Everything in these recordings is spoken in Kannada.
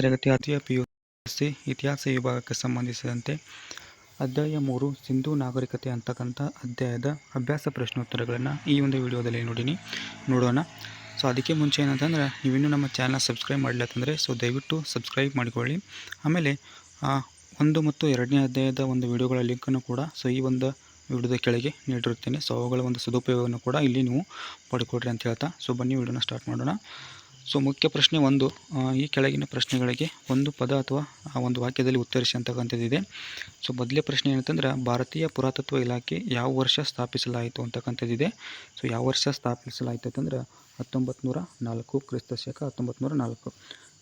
ತರಗತಿ ಅತಿಯ ಪಿ ಯು ಸಿ ಇತಿಹಾಸ ವಿಭಾಗಕ್ಕೆ ಸಂಬಂಧಿಸಿದಂತೆ ಅಧ್ಯಾಯ ಮೂರು, ಸಿಂಧೂ ನಾಗರಿಕತೆ ಅಂತಕ್ಕಂಥ ಅಧ್ಯಾಯದ ಅಭ್ಯಾಸ ಪ್ರಶ್ನೋತ್ತರಗಳನ್ನು ಈ ಒಂದು ವಿಡಿಯೋದಲ್ಲಿ ನೋಡಿನಿ. ನೋಡೋಣ. ಸೊ ಅದಕ್ಕೆ ಮುಂಚೆ ಏನಂತಂದ್ರೆ, ನೀವಿನ್ನೂ ನಮ್ಮ ಚಾನಲ್ ಸಬ್ಸ್ಕ್ರೈಬ್ ಮಾಡಲತ್ತಂದರೆ ಸೊ ದಯವಿಟ್ಟು ಸಬ್ಸ್ಕ್ರೈಬ್ ಮಾಡಿಕೊಳ್ಳಿ. ಆಮೇಲೆ ಒಂದು ಮತ್ತು ಎರಡನೇ ಅಧ್ಯಾಯದ ಒಂದು ವಿಡಿಯೋಗಳ ಲಿಂಕನ್ನು ಕೂಡ ಸೊ ಈ ಒಂದು ವಿಡಿಯೋದ ಕೆಳಗೆ ನೀಡಿರುತ್ತೇನೆ. ಸೊ ಅವುಗಳ ಒಂದು ಸದುಪಯೋಗವನ್ನು ಕೂಡ ಇಲ್ಲಿ ನೀವು ಪಡ್ಕೊಡ್ರಿ ಅಂತ ಹೇಳ್ತಾ ಸೊ ಬನ್ನಿ ವಿಡಿಯೋನ ಸ್ಟಾರ್ಟ್ ಮಾಡೋಣ. ಸೊ ಮುಖ್ಯ ಪ್ರಶ್ನೆ ಒಂದು ಈ ಕೆಳಗಿನ ಪ್ರಶ್ನೆಗಳಿಗೆ ಒಂದು ಪದ ಅಥವಾ, ಆ, ಒಂದು ವಾಕ್ಯದಲ್ಲಿ ಉತ್ತರಿಸಿ ಅಂತಕ್ಕಂಥದ್ದಿದೆ. ಸೊ ಮೊದಲೇ ಪ್ರಶ್ನೆ ಏನಂತಂದ್ರೆ, ಭಾರತೀಯ ಪುರಾತತ್ವ ಇಲಾಖೆ ಯಾವ ವರ್ಷ ಸ್ಥಾಪಿಸಲಾಯಿತು ಅಂತಕ್ಕಂಥದ್ದಿದೆ. ಸೊ ಯಾವ ವರ್ಷ ಸ್ಥಾಪಿಸಲಾಯಿತು ಅಂತಂದ್ರೆ ಹತ್ತೊಂಬತ್ತು ನಾಲ್ಕು ಕ್ರಿಸ್ತ ಶಕ ಹತ್ತೊಂಬತ್ತು ನಾಲ್ಕು.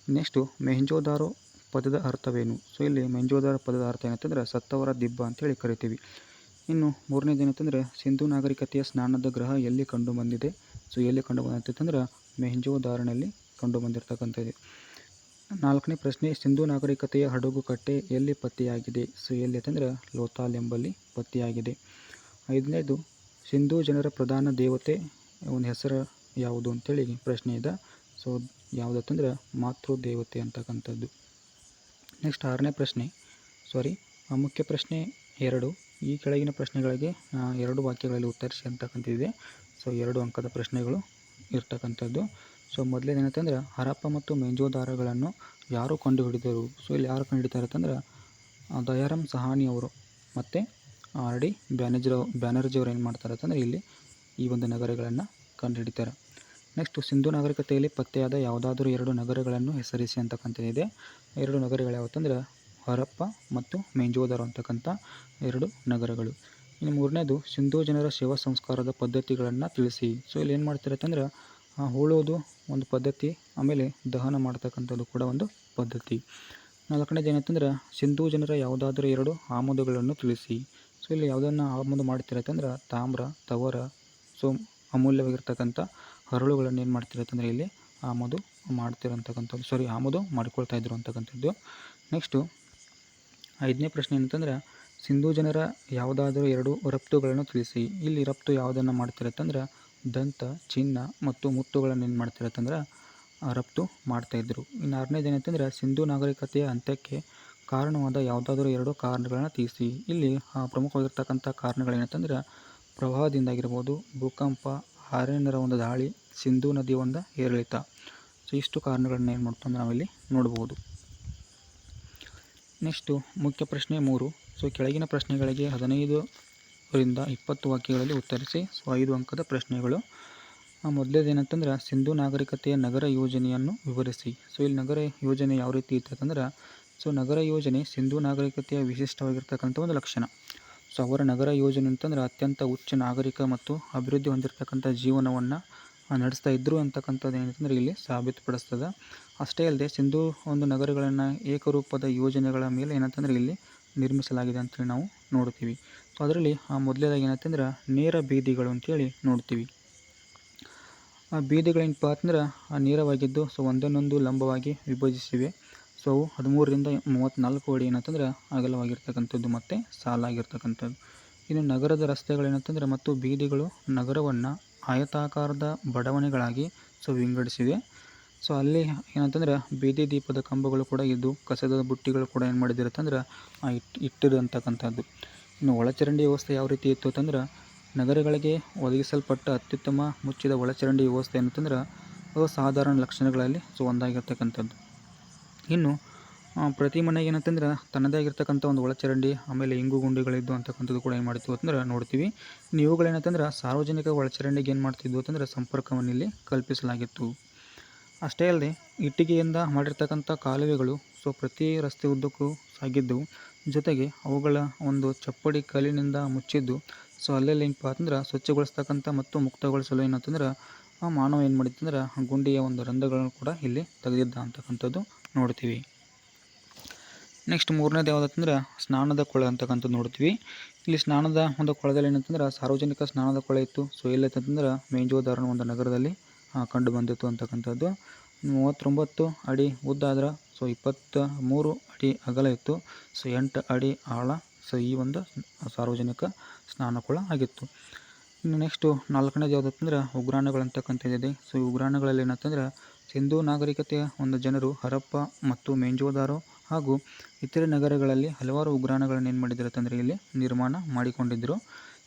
ನೆಕ್ಸ್ಟು ಮೆಹಂಜೋದಾರೋ ಪದದ ಅರ್ಥವೇನು? ಸೊ ಇಲ್ಲಿ ಮೆಹಂಜೋದಾರ ಪದದ ಅರ್ಥ ಏನಂತಂದ್ರೆ, ಸತ್ತವರ ದಿಬ್ಬ ಅಂತೇಳಿ ಕರಿತೀವಿ. ಇನ್ನು ಮೂರನೇದು ಏನಂತಂದರೆ, ಸಿಂಧೂ ನಾಗರಿಕತೆಯ ಸ್ನಾನದ ಗ್ರಹ ಎಲ್ಲಿ ಕಂಡು ಬಂದಿದೆ? ಸೊ ಎಲ್ಲಿ ಕಂಡು ಬಂದಂತಂದ್ರೆ ಮೆಹಂಜೋದಾರನಲ್ಲಿ ಕಂಡು ಬಂದಿರತಕ್ಕಂಥದ್ದು. ನಾಲ್ಕನೇ ಪ್ರಶ್ನೆ, ಸಿಂಧೂ ನಾಗರಿಕತೆಯ ಹಡಗು ಕಟ್ಟೆ ಎಲ್ಲಿ ಪತ್ತೆಯಾಗಿದೆ? ಸೊ, ಎಲ್ಲಿ ಅಂತಂದ್ರೆ ಲೋತಾಲ್ ಎಂಬಲ್ಲಿ ಪತ್ತೆಯಾಗಿದೆ. ಐದನೇದು, ಸಿಂಧೂ ಜನರ ಪ್ರಧಾನ ದೇವತೆ, ಒಂದು ಹೆಸರು ಯಾವುದು ಅಂತೇಳಿ ಪ್ರಶ್ನೆ ಇದೆ. ಸೊ, ಯಾವುದಂತಂದ್ರೆ ಮಾತೃ ದೇವತೆ ಅಂತಕ್ಕಂಥದ್ದು. ನೆಕ್ಸ್ಟ್ ಆರನೇ ಪ್ರಶ್ನೆ ಸಾರಿ ಮುಖ್ಯ ಪ್ರಶ್ನೆ ಎರಡು, ಈ ಕೆಳಗಿನ ಪ್ರಶ್ನೆಗಳಿಗೆ ಎರಡು ವಾಕ್ಯಗಳಲ್ಲಿ ಉತ್ತರಿಸಿ ಅಂತಕ್ಕಂಥದ್ದಿದೆ. ಸೊ, ಎರಡು ಅಂಕದ ಪ್ರಶ್ನೆಗಳು ಇರ್ತಕ್ಕಂಥದ್ದು. ಸೊ ಮೊದಲೇದು ಏನಂತಂದ್ರೆ, ಹರಪ್ಪ ಮತ್ತು ಮೆಂಜೋದಾರಗಳನ್ನು ಯಾರು ಕಂಡುಹಿಡಿದರು? ಸೊ ಇಲ್ಲಿ ಯಾರು ಕಂಡುಹಿಡಿತಾರೆ ಅಂತಂದ್ರೆ ದಯಾರಾಮ್ ಸಹಾನಿ ಅವರು ಮತ್ತು ಆರ್ ಡಿ ಬ್ಯಾನರ್ಜಿ ಬ್ಯಾನರ್ಜಿ ಅವರು ಏನು ಮಾಡ್ತಾರೆ ಅಂತಂದ್ರೆ, ಇಲ್ಲಿ ಈ ಒಂದು ನಗರಗಳನ್ನು ಕಂಡುಹಿಡಿತಾರೆ. ನೆಕ್ಸ್ಟ್ ಸಿಂಧು ನಾಗರಿಕತೆಯಲ್ಲಿ ಪತ್ತೆಯಾದ ಯಾವುದಾದರೂ ಎರಡು ನಗರಗಳನ್ನು ಹೆಸರಿಸಿ ಅಂತಕ್ಕಂಥದ್ದಿದೆ ಎರಡು ನಗರಗಳು ಯಾವತ್ತಂದ್ರೆ ಹರಪ್ಪ ಮತ್ತು ಮೈಂಜೋದಾರ ಅಂತಕ್ಕಂಥ ಎರಡು ನಗರಗಳು. ಇನ್ನು ಮೂರನೇದು, ಸಿಂಧೂ ಜನರ ಶಿವ ಸಂಸ್ಕಾರದ ಪದ್ಧತಿಗಳನ್ನು ತಿಳಿಸಿ. ಸೊ ಇಲ್ಲಿ ಏನು ಮಾಡ್ತಾರೆ ಅಂತಂದ್ರೆ ಹೂಳೋದು ಒಂದು ಪದ್ಧತಿ, ಆಮೇಲೆ ದಹನ ಮಾಡ್ತಕ್ಕಂಥದ್ದು ಕೂಡ ಒಂದು ಪದ್ಧತಿ. ನಾಲ್ಕನೇದು ಏನಂತಂದ್ರೆ ಸಿಂಧೂ ಜನರ ಯಾವುದಾದ್ರೂ ಎರಡು ಆಮದುಗಳನ್ನು ತಿಳಿಸಿ. ಸೊ ಇಲ್ಲಿ ಯಾವುದನ್ನು ಆಮದು ಮಾಡ್ತಿರತ್ತಂದ್ರೆ ತಾಮ್ರ, ತವರ, ಸೊ, ಅಮೂಲ್ಯವಾಗಿರ್ತಕ್ಕಂಥ ಹರಳುಗಳನ್ನು ಏನು ಮಾಡ್ತಿರತ್ತಂದ್ರೆ ಇಲ್ಲಿ ಆಮದು ಮಾಡ್ತಿರೋಂಥಕ್ಕಂಥದ್ದು ಸಾರಿ ಆಮದು ಮಾಡ್ಕೊಳ್ತಾ ಇದ್ರು ಅಂತಕ್ಕಂಥದ್ದು. ನೆಕ್ಸ್ಟು ಐದನೇ ಪ್ರಶ್ನೆ ಏನಂತಂದ್ರೆ ಸಿಂಧೂ ಜನರ ಯಾವುದಾದರೂ ಎರಡು ರಫ್ತುಗಳನ್ನು ತಿಳಿಸಿ. ಇಲ್ಲಿ ರಫ್ತು ಯಾವುದನ್ನು ಮಾಡ್ತಿರತ್ತಂದ್ರೆ ದಂತ ಚಿನ್ನ ಮತ್ತು ಮುತ್ತುಗಳನ್ನು ಏನು ಮಾಡ್ತಾರೆ ಅಂತಂದ್ರೆ ಆ, ರಫ್ತು ಮಾಡ್ತಾಯಿದ್ರು ಇನ್ನು ಆರನೇದು ಏನಂತಂದ್ರೆ ಸಿಂಧೂ ನಾಗರಿಕತೆಯ ಅಂತ್ಯಕ್ಕೆ ಕಾರಣವಾದ ಯಾವುದಾದ್ರೂ ಎರಡು ಕಾರಣಗಳನ್ನು ತಿಳಿಸಿ. ಇಲ್ಲಿ ಪ್ರಮುಖವಾಗಿರ್ತಕ್ಕಂಥ ಕಾರಣಗಳೇನಂತಂದ್ರೆ ಪ್ರವಾಹದಿಂದಾಗಿರ್ಬೋದು ಭೂಕಂಪ ಅರಣ್ಯರ ಒಂದು ದಾಳಿ ಸಿಂಧೂ ನದಿಯ ಒಂದು ಏರಿಳಿತ. ಸೊ ಇಷ್ಟು ಕಾರಣಗಳನ್ನ ಏನು ಮಾಡ್ತಂದ್ರೆ ನಾವಿಲ್ಲಿ ನೋಡ್ಬೋದು. ನೆಕ್ಸ್ಟು ಮುಖ್ಯ ಪ್ರಶ್ನೆ ಮೂರು. ಸೊ ಕೆಳಗಿನ ಪ್ರಶ್ನೆಗಳಿಗೆ ಹದಿನೈದರಿಂದ ಇಪ್ಪತ್ತು ವಾಕ್ಯಗಳಲ್ಲಿ ಉತ್ತರಿಸಿ. ಸೊ, ಐದು ಅಂಕದ ಪ್ರಶ್ನೆಗಳು. ಮೊದಲೇದು ಏನಂತಂದ್ರೆ, ಸಿಂಧು ನಾಗರಿಕತೆಯ ನಗರ ಯೋಜನೆಯನ್ನು ವಿವರಿಸಿ. ಸೊ, ಇಲ್ಲಿ ನಗರ ಯೋಜನೆ ಯಾವ ರೀತಿ ಇತ್ತಂದ್ರೆ ಸೊ, ನಗರ ಯೋಜನೆ ಸಿಂಧು ನಾಗರಿಕತೆಯ ವಿಶಿಷ್ಟವಾಗಿರ್ತಕ್ಕಂಥ ಒಂದು ಲಕ್ಷಣ. ಸೊ, ಅವರ ನಗರ ಯೋಜನೆ ಅಂತಂದ್ರೆ, ಅತ್ಯಂತ ಉಚ್ಚ ನಾಗರಿಕ ಮತ್ತು ಅಭಿವೃದ್ಧಿ ಹೊಂದಿರತಕ್ಕಂಥ ಜೀವನವನ್ನು ನಡೆಸ್ತಾ ಇದ್ದರು ಅಂತಕ್ಕಂಥದ್ದು ಏನಂತಂದ್ರೆ, ಇಲ್ಲಿ ಸಾಬೀತುಪಡಿಸ್ತದೆ. ಅಷ್ಟೇ ಅಲ್ಲದೆ, ಸಿಂಧು ಒಂದು ನಗರಗಳನ್ನು ಏಕರೂಪದ ಯೋಜನೆಗಳ ಮೇಲೆ ಏನಂತಂದ್ರೆ, ಇಲ್ಲಿ ನಿರ್ಮಿಸಲಾಗಿದೆ ಅಂತೇಳಿ ನಾವು ನೋಡ್ತೀವಿ ಅದರಲ್ಲಿ ಆ ಮೊದಲೇದಾಗಿ ಏನಂತಂದ್ರೆ ನೇರ ಬೀದಿಗಳು ಅಂತೇಳಿ ನೋಡ್ತೀವಿ. ಆ ಬೀದಿಗಳೇನಪ್ಪ ಅಂತಂದ್ರೆ ಆ ನೇರವಾಗಿದ್ದು ಸೊ ಒಂದನ್ನೊಂದು ಲಂಬವಾಗಿ ವಿಭಜಿಸಿವೆ. ಸೊ ಅವು ಹದಿಮೂರರಿಂದ ಮೂವತ್ತ್ನಾಲ್ಕು ಅಡಿ ಏನಂತಂದ್ರೆ ಅಗಲವಾಗಿರ್ತಕ್ಕಂಥದ್ದು ಮತ್ತು ಸಾಲಾಗಿರ್ತಕ್ಕಂಥದ್ದು. ಇನ್ನು ನಗರದ ರಸ್ತೆಗಳೇನಂತಂದ್ರೆ ಮತ್ತು ಬೀದಿಗಳು ನಗರವನ್ನು ಆಯತಾಕಾರದ ಬಡಾವಣೆಗಳಾಗಿ ಸೊ ವಿಂಗಡಿಸಿವೆ. ಸೊ ಅಲ್ಲಿ ಏನಂತಂದ್ರೆ ಬೀದಿ ದೀಪದ ಕಂಬಗಳು ಕೂಡ ಇದ್ದು ಕಸದ ಬುಟ್ಟಿಗಳು ಕೂಡ ಏನು ಮಾಡಿದಿರುತ್ತಂದ್ರೆ ಇಟ್ ಇಟ್ಟಿರಂತಕ್ಕಂಥದ್ದು ಇನ್ನು ಒಳಚರಂಡಿ ವ್ಯವಸ್ಥೆ ಯಾವ ರೀತಿ ಇತ್ತು ಅಂತಂದ್ರೆ ನಗರಗಳಿಗೆ ಒದಗಿಸಲ್ಪಟ್ಟ ಅತ್ಯುತ್ತಮ ಮುಚ್ಚಿದ ಒಳಚರಂಡಿ ವ್ಯವಸ್ಥೆ ಏನಂತಂದ್ರೆ ಸಾಧಾರಣ ಲಕ್ಷಣಗಳಲ್ಲಿ ಸೊ ಒಂದಾಗಿರ್ತಕ್ಕಂಥದ್ದು. ಇನ್ನು ಪ್ರತಿ ಮನೆಗೆ ಏನಂತಂದ್ರೆ ತನ್ನದೇ ಆಗಿರ್ತಕ್ಕಂಥ ಒಂದು ಒಳಚರಂಡಿ, ಆಮೇಲೆ ಇಂಗು ಗುಂಡಿಗಳಿದ್ದು ಅಂತಕ್ಕಂಥದ್ದು ಕೂಡ ಏನು ಮಾಡ್ತೀವಿ ಅಂತಂದ್ರೆ ನೋಡ್ತೀವಿ. ಇವುಗಳೇನಂತಂದ್ರೆ ಸಾರ್ವಜನಿಕ ಒಳಚರಂಡಿಗೆ ಏನು ಮಾಡ್ತಿದ್ವು ಅಂತಂದ್ರೆ ಸಂಪರ್ಕವನ್ನು ಇಲ್ಲಿ ಕಲ್ಪಿಸಲಾಗಿತ್ತು. ಅಷ್ಟೇ ಅಲ್ಲದೆ ಇಟ್ಟಿಗೆಯಿಂದ ಮಾಡಿರ್ತಕ್ಕಂಥ ಕಾಲುವೆಗಳು ಸೊ ಪ್ರತಿ ರಸ್ತೆ ಉದ್ದಕ್ಕೂ ಸಾಗಿದ್ದವು. ಜೊತೆಗೆ ಅವುಗಳ ಒಂದು ಚಪ್ಪಡಿ ಕಲ್ಲಿನಿಂದ ಮುಚ್ಚಿದ್ದು, ಸೊ ಅಲ್ಲೆಲ್ಲ ಏನಪ್ಪ ಅಂತಂದ್ರೆ ಸ್ವಚ್ಛಗೊಳಿಸ್ತಕ್ಕಂಥ ಮತ್ತು ಮುಕ್ತಗೊಳಿಸಲು ಏನಂತಂದ್ರೆ, ಆ ಮಾನವ ಏನು ಮಾಡಿತ್ತಂದ್ರೆ ಗುಂಡಿಯ ಒಂದು ರಂಧ್ರಗಳನ್ನು ಕೂಡ ಇಲ್ಲಿ ತೆಗೆದಿದ್ದ ಅಂತಕ್ಕಂಥದ್ದು ನೋಡ್ತೀವಿ. ನೆಕ್ಸ್ಟ್ ಮೂರನೇದು ಯಾವುದಂತಂದ್ರೆ, ಸ್ನಾನದ ಕೊಳ ಅಂತಕ್ಕಂಥದ್ದು ನೋಡ್ತೀವಿ. ಇಲ್ಲಿ ಸ್ನಾನದ ಒಂದು ಕೊಳದಲ್ಲಿ ಏನಂತಂದ್ರೆ, ಸಾರ್ವಜನಿಕ ಸ್ನಾನದ ಕೊಳ ಇತ್ತು. ಸೊ ಎಲ್ಲಂತಂದ್ರೆ ಮೇಂಜೋದಾರನ ಒಂದು ನಗರದಲ್ಲಿ ಕಂಡು ಬಂದಿತ್ತು ಅಂತಕ್ಕಂಥದ್ದು. ಮೂವತ್ತೊಂಬತ್ತು ಅಡಿ ಉದ್ದ ಆದ್ರೆ, ಸೊ ಇಪ್ಪತ್ತ ಮೂರು ಅಡಿ ಅಗಲ ಇತ್ತು. ಸೊ, ಎಂಟು ಅಡಿ ಆಳ. ಸೊ, ಈ ಒಂದು ಸಾರ್ವಜನಿಕ ಸ್ನಾನಕುಳ ಆಗಿತ್ತು. ಇನ್ನು ನೆಕ್ಸ್ಟು ನಾಲ್ಕನೇದು ಯಾವುದಂತಂದ್ರೆ ಉಗ್ರಾಣಗಳು ಅಂತಕ್ಕಂಥದ್ದಿದೆ ಸೊ, ಈ ಉಗ್ರಾಣಗಳಲ್ಲಿ ಏನಂತಂದ್ರೆ ಸಿಂಧೂ ನಾಗರಿಕತೆಯ ಒಂದು ಜನರು ಹರಪ್ಪ ಮತ್ತು ಮೇಂಜೋದಾರೋ ಹಾಗೂ ಇತರೆ ನಗರಗಳಲ್ಲಿ ಹಲವಾರು ಉಗ್ರಾಣಗಳನ್ನು ಏನು ಮಾಡಿದ್ರು ಅಂತಂದರೆ ಇಲ್ಲಿ ನಿರ್ಮಾಣ ಮಾಡಿಕೊಂಡಿದ್ದರು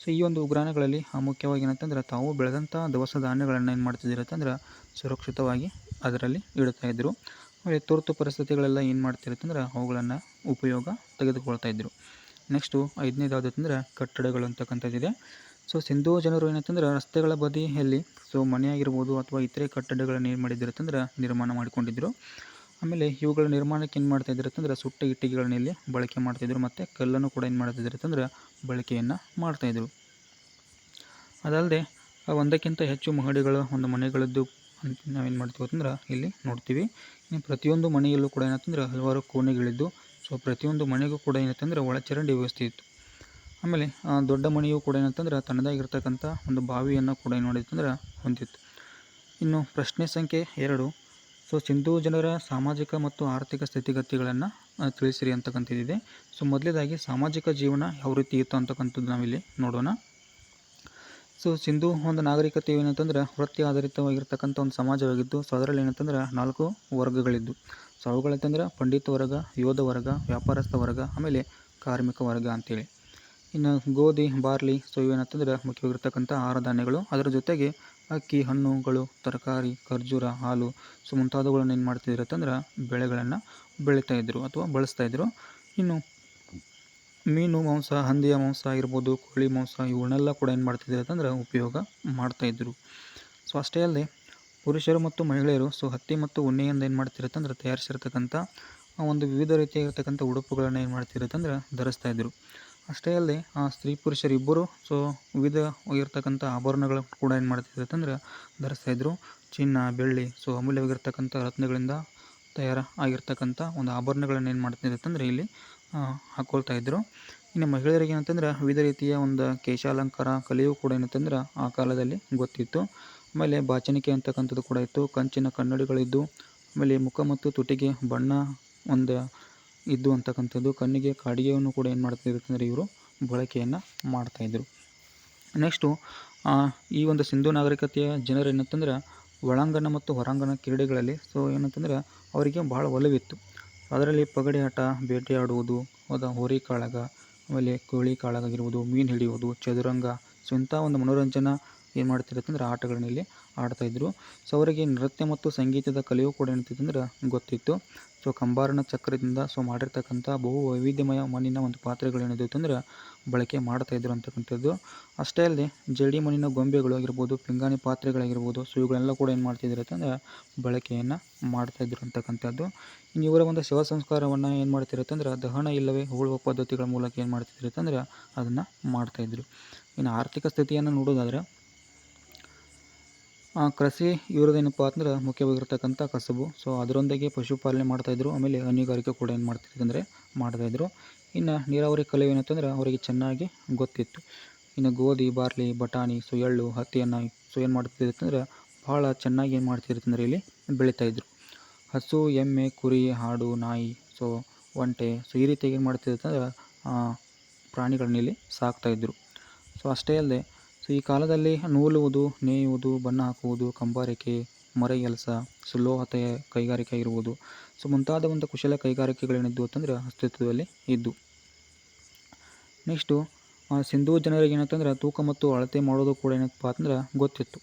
ಸೊ, ಈ ಒಂದು ಉಗ್ರಾಣಗಳಲ್ಲಿ ಮುಖ್ಯವಾಗಿ ಏನಂತಂದ್ರೆ ತಾವು ಬೆಳೆದಂಥ ದವಸ ಧಾನ್ಯಗಳನ್ನು ಏನು ಮಾಡ್ತಿದ್ರು ಅಂತಂದ್ರೆ ಸುರಕ್ಷಿತವಾಗಿ ಅದರಲ್ಲಿ ಇಡ್ತಾ ಆಮೇಲೆ ತುರ್ತು ಪರಿಸ್ಥಿತಿಗಳೆಲ್ಲ ಏನು ಮಾಡ್ತಿರುತ್ತಂದ್ರೆ ಅವುಗಳನ್ನು ಉಪಯೋಗ ತೆಗೆದುಕೊಳ್ತಾ ಇದ್ದರು ನೆಕ್ಸ್ಟು ಐದನೇದು ಯಾವುದಂತಂದ್ರೆ ಕಟ್ಟಡಗಳು ಅಂತಕ್ಕಂಥದ್ದಿದೆ ಸೊ ಸಿಂಧೂ ಜನರು ಏನಂತಂದ್ರೆ ರಸ್ತೆಗಳ ಬದಿಯಲ್ಲಿ ಸೊ ಮನೆಯಾಗಿರ್ಬೋದು ಅಥವಾ ಇತರೆ ಕಟ್ಟಡಗಳನ್ನು ಏನು ಮಾಡಿದ್ರು ಅಂತಂದ್ರೆ ನಿರ್ಮಾಣ ಮಾಡಿಕೊಂಡಿದ್ದರು ಆಮೇಲೆ ಇವುಗಳ ನಿರ್ಮಾಣಕ್ಕೆ ಏನು ಮಾಡ್ತಾ ಇದ್ರು ಅಂತಂದ್ರೆ ಸುಟ್ಟ ಇಟ್ಟಿಗೆಗಳನ್ನ ಇಲ್ಲಿ ಬಳಕೆ ಮಾಡ್ತಾಯಿದ್ರು ಮತ್ತು ಕಲ್ಲನ್ನು ಕೂಡ ಏನು ಮಾಡ್ತಿದ್ರು ಅಂತಂದ್ರೆ ಬಳಕೆಯನ್ನು ಮಾಡ್ತಾಯಿದ್ರು ಅದಲ್ಲದೆ ಒಂದಕ್ಕಿಂತ ಹೆಚ್ಚು ಮಹಡಿಗಳ, ಒಂದು ಮನೆಗಳದ್ದು ಅಂತ ನಾವೇನು ಮಾಡ್ತೀವಿ ಅಂತಂದ್ರೆ ಇಲ್ಲಿ ನೋಡ್ತೀವಿ. ಇನ್ನು ಪ್ರತಿಯೊಂದು ಮನೆಯಲ್ಲೂ ಕೂಡ ಏನಂತಂದ್ರೆ ಹಲವಾರು ಕೋಣೆಗಳಿದ್ದು. ಸೊ ಪ್ರತಿಯೊಂದು ಮನೆಗೂ ಕೂಡ ಏನಂತಂದ್ರೆ ಒಳಚರಂಡಿ ವ್ಯವಸ್ಥೆ ಇತ್ತು. ಆಮೇಲೆ ದೊಡ್ಡ ಮನೆಯು ಕೂಡ ಏನಂತಂದ್ರೆ ತನ್ನದಾಗಿರ್ತಕ್ಕಂಥ ಒಂದು ಬಾವಿಯನ್ನು ಕೂಡ ಏನು ಮಾಡಿತ್ತಂದ್ರೆ ಹೊಂದಿತ್ತು. ಇನ್ನು ಪ್ರಶ್ನೆ ಸಂಖ್ಯೆ ಎರಡು. ಸೊ ಸಿಂಧೂ ಜನರ ಸಾಮಾಜಿಕ ಮತ್ತು ಆರ್ಥಿಕ ಸ್ಥಿತಿಗತಿಗಳನ್ನು ತಿಳಿಸಿರಿ ಅಂತಕ್ಕಂಥದ್ದಿದೆ. ಸೊ ಮೊದಲೇದಾಗಿ ಸಾಮಾಜಿಕ ಜೀವನ ಯಾವ ರೀತಿ ಇತ್ತು ಅಂತಕ್ಕಂಥದ್ದು ನಾವಿಲ್ಲಿ ನೋಡೋಣ. ಸೊ ಸಿಂಧು ಒಂದು ನಾಗರಿಕತೆ ಏನಂತಂದ್ರೆ ವೃತ್ತಿ ಆಧಾರಿತವಾಗಿರ್ತಕ್ಕಂಥ ಒಂದು ಸಮಾಜವಾಗಿದ್ದು, ಸೊ ಅದರಲ್ಲಿ ಏನಂತಂದ್ರೆ ನಾಲ್ಕು ವರ್ಗಗಳಿದ್ದು. ಸೊ ಅವುಗಳಂತಂದ್ರೆ ಪಂಡಿತ ವರ್ಗ, ಯೋಧ ವರ್ಗ, ವ್ಯಾಪಾರಸ್ಥ ವರ್ಗ, ಆಮೇಲೆ ಕಾರ್ಮಿಕ ವರ್ಗ ಅಂತೇಳಿ. ಇನ್ನು ಗೋಧಿ, ಬಾರ್ಲಿ, ಸೊ ಇವೇನಂತಂದ್ರೆ ಮುಖ್ಯವಾಗಿರ್ತಕ್ಕಂಥ ಆಹಾರ ಧಾನ್ಯಗಳು ಅದರ ಜೊತೆಗೆ ಅಕ್ಕಿ, ಹಣ್ಣುಗಳು, ತರಕಾರಿ, ಖರ್ಜೂರ, ಹಾಲು, ಸೊ ಮುಂತಾದವುಗಳನ್ನು ಏನು ಮಾಡ್ತಿದ್ರು ಅಂತಂದ್ರೆ ಬೆಳೆಗಳನ್ನು ಬೆಳೀತಾ ಇದ್ರು ಅಥವಾ ಬಳಸ್ತಾ ಇದ್ರು. ಇನ್ನು ಮೀನು, ಮಾಂಸ, ಹಂದಿಯ ಮಾಂಸ ಆಗಿರ್ಬೋದು, ಕೋಳಿ ಮಾಂಸ ಇವನ್ನೆಲ್ಲ ಕೂಡ ಏನು ಮಾಡ್ತಿದ್ರು ಅಂತಂದ್ರೆ ಉಪಯೋಗ ಮಾಡ್ತಾಯಿದ್ರು ಸೊ ಅಷ್ಟೇ ಅಲ್ಲದೆ ಪುರುಷರು ಮತ್ತು ಮಹಿಳೆಯರು ಸೊ ಹತ್ತಿ ಮತ್ತು ಉಣ್ಣೆಯಿಂದ ಏನು ಮಾಡ್ತಿರತ್ತಂದ್ರೆ ತಯಾರಿಸಿರ್ತಕ್ಕಂಥ ಒಂದು ವಿವಿಧ ರೀತಿಯಾಗಿರ್ತಕ್ಕಂಥ ಉಡುಪುಗಳನ್ನು ಏನು ಮಾಡ್ತಿರತ್ತಂದ್ರೆ ಧರಿಸ್ತಾ ಇದ್ರು. ಅಷ್ಟೇ ಅಲ್ಲದೆ ಆ ಸ್ತ್ರೀ ಪುರುಷರಿಬ್ಬರು ಸೊ ವಿವಿಧ ಆಗಿರ್ತಕ್ಕಂಥ ಆಭರಣಗಳು ಕೂಡ ಏನು ಮಾಡ್ತಿರತ್ತಂದ್ರೆ ಧರಿಸ್ತಾ ಇದ್ರು. ಚಿನ್ನ, ಬೆಳ್ಳಿ ಸೊ ಅಮೂಲ್ಯವಾಗಿರ್ತಕ್ಕಂಥ ರತ್ನಗಳಿಂದ ತಯಾರ ಆಗಿರ್ತಕ್ಕಂಥ ಒಂದು ಆಭರಣಗಳನ್ನು ಏನು ಮಾಡ್ತಿರತ್ತಂದ್ರೆ ಇಲ್ಲಿ ಹಾಕ್ಕೊಳ್ತಾ ಇದ್ದರು ಇನ್ನು ಮಹಿಳೆಯರಿಗೆ ಏನಂತಂದ್ರೆ ವಿವಿಧ ರೀತಿಯ ಒಂದು ಕೇಶಾಲಂಕಾರ ಕಲೆಯೂ ಕೂಡ ಏನಂತಂದ್ರೆ ಆ ಕಾಲದಲ್ಲಿ ಗೊತ್ತಿತ್ತು. ಆಮೇಲೆ ಬಾಚಣಿಕೆ ಅಂತಕ್ಕಂಥದ್ದು ಕೂಡ ಇತ್ತು. ಕಂಚಿನ ಕನ್ನಡಿಗಳಿದ್ದು, ಆಮೇಲೆ ಮುಖ ಮತ್ತು ತುಟಿಗೆ ಬಣ್ಣ ಒಂದು ಇದ್ದು ಅಂತಕ್ಕಂಥದ್ದು, ಕಣ್ಣಿಗೆ ಕಾಡಿಗೆಯನ್ನು ಕೂಡ ಏನು ಮಾಡ್ತಿರುತ್ತಂದ್ರೆ ಇವರು ಬಳಕೆಯನ್ನು ಮಾಡ್ತಾಯಿದ್ರು ನೆಕ್ಸ್ಟು ಈ ಒಂದು ಸಿಂಧೂ ನಾಗರಿಕತೆಯ ಜನರು ಏನಂತಂದ್ರೆ ಒಳಾಂಗಣ ಮತ್ತು ಹೊರಾಂಗಣ ಕ್ರೀಡೆಗಳಲ್ಲಿ, ಸೊ ಏನಂತಂದ್ರೆ ಅವರಿಗೆ ಭಾಳ ಒಲವಿತ್ತು. ಅದರಲ್ಲಿ ಪಗಡೆ ಆಟ ಬೇಟೆಯಾಡುವುದು ಅದ ಹೋರಿ ಕಾಳಗ, ಆಮೇಲೆ ಕೋಳಿ ಕಾಳಗ ಆಗಿರ್ಬೋದು, ಮೀನು ಹಿಡಿಯುವುದು, ಚದುರಂಗ ಸೊ ಇಂಥ ಒಂದು ಮನೋರಂಜನಾ ಏನು ಮಾಡ್ತಿರತ್ತಂದ್ರೆ ಆಟಗಳನ್ನ ಇಲ್ಲಿ ಆಡ್ತಾಯಿದ್ರು ಸೊ, ಅವರಿಗೆ ನೃತ್ಯ ಮತ್ತು ಸಂಗೀತದ ಕಲೆಯೂ ಕೂಡ ಏನಂತಂದ್ರೆ ಗೊತ್ತಿತ್ತು. ಸೊ ಕಂಬಾರನ ಚಕ್ರದಿಂದ, ಸೊ ಮಾಡಿರ್ತಕ್ಕಂಥ ಬಹು ವೈವಿಧ್ಯಮಯ ಮಣ್ಣಿನ ಒಂದು ಪಾತ್ರೆಗಳೇನಿದೆ ಅಂತಂದ್ರೆ ಬಳಕೆ ಮಾಡ್ತಾಯಿದ್ರು ಅಂತಕ್ಕಂಥದ್ದು. ಅಷ್ಟೇ ಅಲ್ಲದೆ, ಜಡಿ ಮಣ್ಣಿನ ಗೊಂಬೆಗಳು ಆಗಿರ್ಬೋದು, ಪಿಂಗಾಣಿ ಪಾತ್ರೆಗಳಾಗಿರ್ಬೋದು, ಸೊ ಇವುಗಳೆಲ್ಲ ಕೂಡ ಏನು ಮಾಡ್ತಿದ್ರು ಅಂತಂದ್ರೆ ಬಳಕೆಯನ್ನು ಮಾಡ್ತಾಯಿದ್ರು ಅಂತಕ್ಕಂಥದ್ದು. ಇನ್ನು ಇವರ ಒಂದು ಶವ ಸಂಸ್ಕಾರವನ್ನು ಏನು ಮಾಡ್ತಿರತ್ತಂದ್ರೆ ದಹನ ಇಲ್ಲವೇ ಹೋಳುವ ಪದ್ಧತಿಗಳ ಮೂಲಕ ಏನು ಮಾಡ್ತಿದ್ರು ಅಂತಂದ್ರೆ ಅದನ್ನು ಮಾಡ್ತಾಯಿದ್ರು ಇನ್ನು ಆರ್ಥಿಕ ಸ್ಥಿತಿಯನ್ನು ನೋಡೋದಾದ್ರೆ ಕೃಷಿ ಇವ್ರದ್ದೇನಪ್ಪ ಅಂದ್ರೆ ಮುಖ್ಯವಾಗಿರ್ತಕ್ಕಂಥ ಕಸಬು. ಸೊ ಅದರೊಂದಿಗೆ ಪಶುಪಾಲನೆ ಮಾಡ್ತಾಯಿದ್ರು ಆಮೇಲೆ ಹೈನುಗಾರಿಕೆ ಕೂಡ ಏನು ಮಾಡ್ತಿದ್ರು ಅಂದರೆ ಮಾಡ್ತಾಯಿದ್ರು ಇನ್ನು ನೀರಾವರಿ ಕಲೆ ಏನಂತಂದ್ರೆ ಅವರಿಗೆ ಚೆನ್ನಾಗಿ ಗೊತ್ತಿತ್ತು. ಇನ್ನು ಗೋಧಿ, ಬಾರ್ಲಿ, ಬಟಾಣಿ, ಸೊ, ಎಳ್ಳು, ಹತ್ತಿಯನ್ನು ಸೊ, ಏನು ಮಾಡ್ತಿದ್ರು ಭಾಳ ಚೆನ್ನಾಗಿ ಏನು ಮಾಡ್ತಿರ್ತಂದ್ರೆ ಇಲ್ಲಿ ಬೆಳೀತಾಯಿದ್ರು ಹಸು, ಎಮ್ಮೆ, ಕುರಿ, ಹಾಡು, ನಾಯಿ, ಸೊ, ಒಂಟೆ, ಸೊ, ಈ ರೀತಿಯಾಗಿ ಏನು ಮಾಡ್ತಿರ್ತಂದ್ರೆ ಪ್ರಾಣಿಗಳನ್ನ ಇಲ್ಲಿ ಸಾಕ್ತಾಯಿದ್ರು ಸೊ ಅಷ್ಟೇ ಅಲ್ಲದೆ ಈ ಕಾಲದಲ್ಲಿ ನೂಲುವುದು, ನೇಯುವುದು, ಬಣ್ಣ ಹಾಕುವುದು, ಕಂಬಾರಿಕೆ ಮರಗೆಲಸ ಸುಲೋಹತೆಯ ಕೈಗಾರಿಕೆ ಇರುವುದು ಸೊ, ಮುಂತಾದ ಒಂದು ಕುಶಲ ಕೈಗಾರಿಕೆಗಳೇನಿದ್ದು ಅಂತಂದ್ರೆ ಅಸ್ತಿತ್ವದಲ್ಲಿ ಇದ್ದು. ನೆಕ್ಸ್ಟು ಸಿಂಧೂ ಜನರಿಗೆ ಏನಂತಂದ್ರೆ ತೂಕ ಮತ್ತು ಅಳತೆ ಮಾಡೋದು ಕೂಡ ಏನಪ್ಪ ಅಂತಂದ್ರೆ ಗೊತ್ತಿತ್ತು.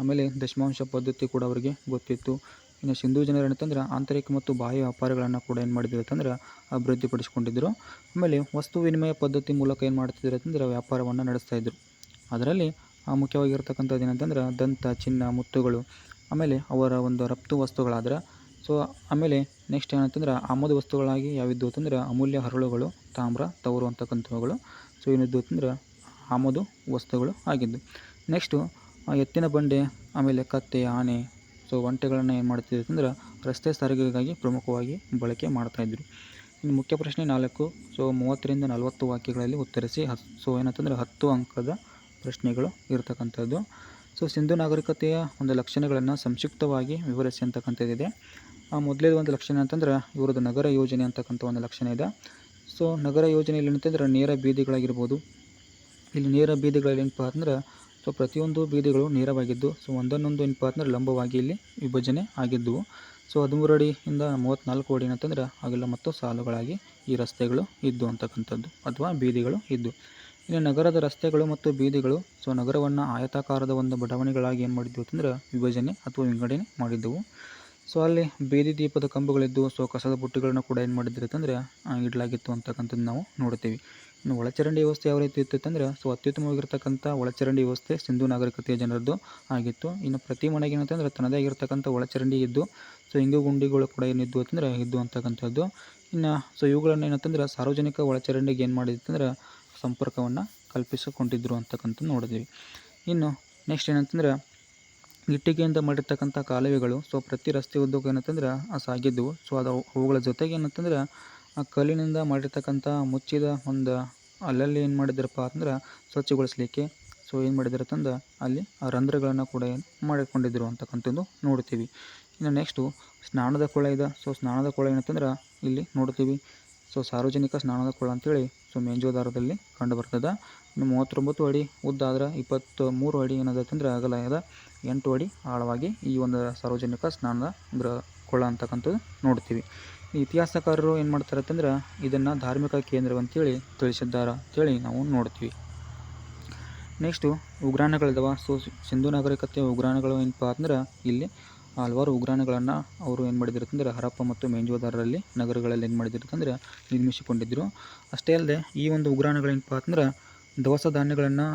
ಆಮೇಲೆ ದಶಮಾಂಶ ಪದ್ಧತಿ ಕೂಡ ಅವರಿಗೆ ಗೊತ್ತಿತ್ತು. ಇನ್ನು ಸಿಂಧೂ ಜನರು ಏನಂತಂದ್ರೆ ಆಂತರಿಕ ಮತ್ತು ಬಾಹ್ಯ ವ್ಯಾಪಾರಗಳನ್ನು ಕೂಡ ಏನು ಮಾಡಿದ್ರು ಅಂತಂದ್ರೆ ಅಭಿವೃದ್ಧಿಪಡಿಸ್ಕೊಂಡಿದ್ದರು ಆಮೇಲೆ ವಸ್ತು ವಿನಿಮಯ ಪದ್ಧತಿ ಮೂಲಕ ಏನು ಮಾಡ್ತಿದ್ರು ಅಂತಂದ್ರೆ ವ್ಯಾಪಾರವನ್ನು ನಡೆಸ್ತಾಯಿದ್ರು ಅದರಲ್ಲಿ ಮುಖ್ಯವಾಗಿರ್ತಕ್ಕಂಥದ್ದು ಏನಂತಂದ್ರೆ ದಂತ, ಚಿನ್ನ, ಮುತ್ತುಗಳು, ಆಮೇಲೆ ಅವರ ಒಂದು ರಫ್ತು ವಸ್ತುಗಳಾದ್ರೆ ಸೊ ಆಮೇಲೆ ನೆಕ್ಸ್ಟ್ ಏನಂತಂದ್ರೆ ಆಮದು ವಸ್ತುಗಳಾಗಿ ಯಾವಿದ್ದು ಅಂತಂದ್ರೆ ಅಮೂಲ್ಯ ಹರಳುಗಳು, ತಾಮ್ರ, ತವರು ಅಂತಕ್ಕಂಥವುಗಳು. ಸೊ ಏನಿದ್ದು ಅಂತಂದ್ರೆ ಆಮದು ವಸ್ತುಗಳು ಆಗಿದ್ದು. ನೆಕ್ಸ್ಟು ಎತ್ತಿನ ಬಂಡೆ, ಆಮೇಲೆ ಕತ್ತೆ, ಆನೆ ಸೊ ಒಂಟೆಗಳನ್ನು ಏನು ಮಾಡ್ತಿದ್ರು ಅಂತಂದ್ರೆ ರಸ್ತೆ ಸಾರಿಗೆಗಾಗಿ ಪ್ರಮುಖವಾಗಿ ಬಳಕೆ ಮಾಡ್ತಾಯಿದ್ರು ಇನ್ನು ಮುಖ್ಯ ಪ್ರಶ್ನೆ ನಾಲ್ಕು ಸೊ ಮೂವತ್ತರಿಂದ ನಲವತ್ತು ವಾಕ್ಯಗಳಲ್ಲಿ ಉತ್ತರಿಸಿ ಹತ್ತು ಸೊ ಏನಂತಂದ್ರೆ ಹತ್ತು ಅಂಕದ ಪ್ರಶ್ನೆಗಳು ಇರತಕ್ಕಂಥದ್ದು. ಸೊ ಸಿಂಧು ನಾಗರಿಕತೆಯ ಒಂದು ಲಕ್ಷಣಗಳನ್ನು ಸಂಕ್ಷಿಪ್ತವಾಗಿ ವಿವರಿಸಿ ಅಂತಕ್ಕಂಥದ್ದಿದೆ. ಮೊದಲೇ ಒಂದು ಲಕ್ಷಣ ಅಂತಂದ್ರೆ ಇವ್ರದ್ದು ನಗರ ಯೋಜನೆ ಅಂತಕ್ಕಂಥ ಒಂದು ಲಕ್ಷಣ ಇದೆ. ಸೊ ನಗರ ಯೋಜನೆಯಲ್ಲಿ ಏನಂತಂದ್ರೆ ನೇರ ಬೀದಿಗಳಾಗಿರ್ಬೋದು. ಇಲ್ಲಿ ನೇರ ಬೀದಿಗಳಲ್ಲಿ ಏನಪ್ಪ ಅಂದ್ರೆ ಸೊ ಪ್ರತಿಯೊಂದು ಬೀದಿಗಳು ನೇರವಾಗಿದ್ದು ಸೊ ಒಂದನ್ನೊಂದು ಏನಪ್ಪ ಅಂದ್ರೆ ಲಂಬವಾಗಿ ಇಲ್ಲಿ ವಿಭಜನೆ ಆಗಿದ್ದವು ಸೊ ಹದಿಮೂರು ಅಡಿಯಿಂದ ಮೂವತ್ತ್ನಾಲ್ಕು ಅಡಿ ಅಂತಂದ್ರೆ ಅಗಲ ಮತ್ತು ಸಾಲುಗಳಾಗಿ ಈ ರಸ್ತೆಗಳು ಇದ್ದು ಅಂತಕ್ಕಂಥದ್ದು, ಅಥವಾ ಬೀದಿಗಳು ಇದ್ದು. ಇನ್ನು ನಗರದ ರಸ್ತೆಗಳು ಮತ್ತು ಬೀದಿಗಳು, ಸೊ ನಗರವನ್ನು ಆಯತಾಕಾರದ ಒಂದು ಬಡಾವಣೆಗಳಾಗಿ ಏನು ಮಾಡಿದ್ವು ಅಂತಂದ್ರೆ ವಿಭಜನೆ ಅಥವಾ ವಿಂಗಡಣೆ ಮಾಡಿದ್ದವು. ಸೊ ಅಲ್ಲಿ ಬೀದಿ ದೀಪದ ಕಂಬಗಳಿದ್ದು, ಸೊ ಕಸದ ಬುಟ್ಟಿಗಳನ್ನು ಕೂಡ ಏನು ಮಾಡಿದ್ರು ಅಂತಂದ್ರೆ ಇಡಲಾಗಿತ್ತು ಅಂತಕ್ಕಂಥದ್ದು ನಾವು ನೋಡ್ತೀವಿ. ಇನ್ನು ಒಳಚರಂಡಿ ವ್ಯವಸ್ಥೆ ಯಾವ ರೀತಿ ಇತ್ತು ಅಂತಂದ್ರೆ, ಸೊ ಅತ್ಯುತ್ತಮವಾಗಿರ್ತಕ್ಕಂಥ ಒಳಚರಂಡಿ ವ್ಯವಸ್ಥೆ ಸಿಂಧು ನಾಗರಿಕತೆಯ ಜನರದ್ದು ಆಗಿತ್ತು. ಇನ್ನು ಪ್ರತಿ ಮನೆಗೆ ಏನಂತಂದ್ರೆ ತನ್ನದೇ ಆಗಿರ್ತಕ್ಕಂಥ ಒಳಚರಂಡಿ ಇದ್ದು, ಸೊ ಹಿಂಗು ಗುಂಡಿಗಳು ಕೂಡ ಏನಿದ್ದು ಅಂತಂದ್ರೆ ಇದ್ದು ಅಂತಕ್ಕಂಥದ್ದು. ಇನ್ನು, ಸೊ ಇವುಗಳನ್ನು ಏನಂತಂದ್ರೆ ಸಾರ್ವಜನಿಕ ಒಳಚರಂಡಿಗೆ ಏನು ಮಾಡಿತ್ತಂದ್ರೆ ಸಂಪರ್ಕವನ್ನು ಕಲ್ಪಿಸಿಕೊಂಡಿದ್ರು ಅಂತಕ್ಕಂಥ ನೋಡಿದ್ವಿ. ಇನ್ನು ನೆಕ್ಸ್ಟ್ ಏನಂತಂದ್ರೆ, ಇಟ್ಟಿಗೆಯಿಂದ ಮಾಡಿರ್ತಕ್ಕಂಥ ಕಾಲುವೆಗಳು ಸೊ ಪ್ರತಿ ರಸ್ತೆ ಉದ್ಯೋಗ ಏನಂತಂದ್ರೆ ಸಾಗಿದ್ದವು ಸೊ ಅದು ಅವುಗಳ ಜೊತೆಗೆ ಏನಂತಂದ್ರೆ, ಆ ಕಲ್ಲಿನಿಂದ ಮಾಡಿರ್ತಕ್ಕಂಥ ಮುಚ್ಚಿದ ಒಂದು ಅಲ್ಲಲ್ಲಿ ಏನು ಮಾಡಿದ್ರಪ್ಪ ಅಂದ್ರೆ ಸ್ವಚ್ಛಗೊಳಿಸ್ಲಿಕ್ಕೆ ಸೊ ಏನು ಮಾಡಿದ್ದಾರೆ ಅಂತಂದ್ರೆ, ಅಲ್ಲಿ ಆ ರಂಧ್ರಗಳನ್ನು ಕೂಡ ಏನು ಮಾಡಿಕೊಂಡಿದ್ರು ಅಂತಕ್ಕಂಥದ್ದು ನೋಡ್ತೀವಿ. ಇನ್ನು ನೆಕ್ಸ್ಟು ಸ್ನಾನದ ಕೊಳ ಇದೆ ಸೊ ಸ್ನಾನದ ಕೊಳ ಏನಂತಂದ್ರೆ, ಇಲ್ಲಿ ನೋಡ್ತೀವಿ. ಸೊ ಸಾರ್ವಜನಿಕ ಸ್ನಾನದ ಕೊಳ ಅಂತೇಳಿ ಸೊ ಮೇಂಜೋದಾರದಲ್ಲಿ ಕಂಡು ಬರ್ತದೆ ಮೂವತ್ತೊಂಬತ್ತು ಅಡಿ ಉದ್ದ ಆದ್ರೆ ಇಪ್ಪತ್ತು ಮೂರು ಅಡಿ ಅಗಲ ಅದ ಎಂಟು ಅಡಿ ಆಳವಾಗಿ ಈ ಒಂದು ಸಾರ್ವಜನಿಕ ಸ್ನಾನದ ಗೃಹ ಕೊಳ ಅಂತಕ್ಕಂಥದ್ದು ನೋಡ್ತೀವಿ. ಇತಿಹಾಸಕಾರರು ಏನು ಮಾಡ್ತಾರೆ ಅಂತಂದ್ರೆ ಇದನ್ನು ಧಾರ್ಮಿಕ ಕೇಂದ್ರವಂತೇಳಿ ತಿಳಿಸಿದ್ದಾರೆ ಅಂತೇಳಿ ನಾವು ನೋಡ್ತೀವಿ. ನೆಕ್ಸ್ಟು ಉಗ್ರಾಣಗಳಿದಾವೆ. ಸೊ ಸಿಂಧು ನಾಗರಿಕತೆ ಉಗ್ರಾಣಗಳು ಏನಪ್ಪ ಅಂದ್ರೆ ಇಲ್ಲಿ ಹಲವಾರು ಉಗ್ರಾಣಗಳನ್ನು ಅವರು ಏನು ಮಾಡಿದ್ರು ಅಂತಂದ್ರೆ ಹರಪ್ಪ ಮತ್ತು ಮೇಂಜೋದಾರರಲ್ಲಿ ನಗರಗಳಲ್ಲಿ ಏನು ಮಾಡಿದ್ರು ಅಂತಂದ್ರೆ ನಿರ್ಮಿಸಿಕೊಂಡಿದ್ದರು ಅಷ್ಟೇ ಅಲ್ಲದೆ, ಈ ಒಂದು ಉಗ್ರಾಣಗಳೇನಪ್ಪ ಅಂತಂದ್ರೆ, ದವಸ ಧಾನ್ಯಗಳನ್ನು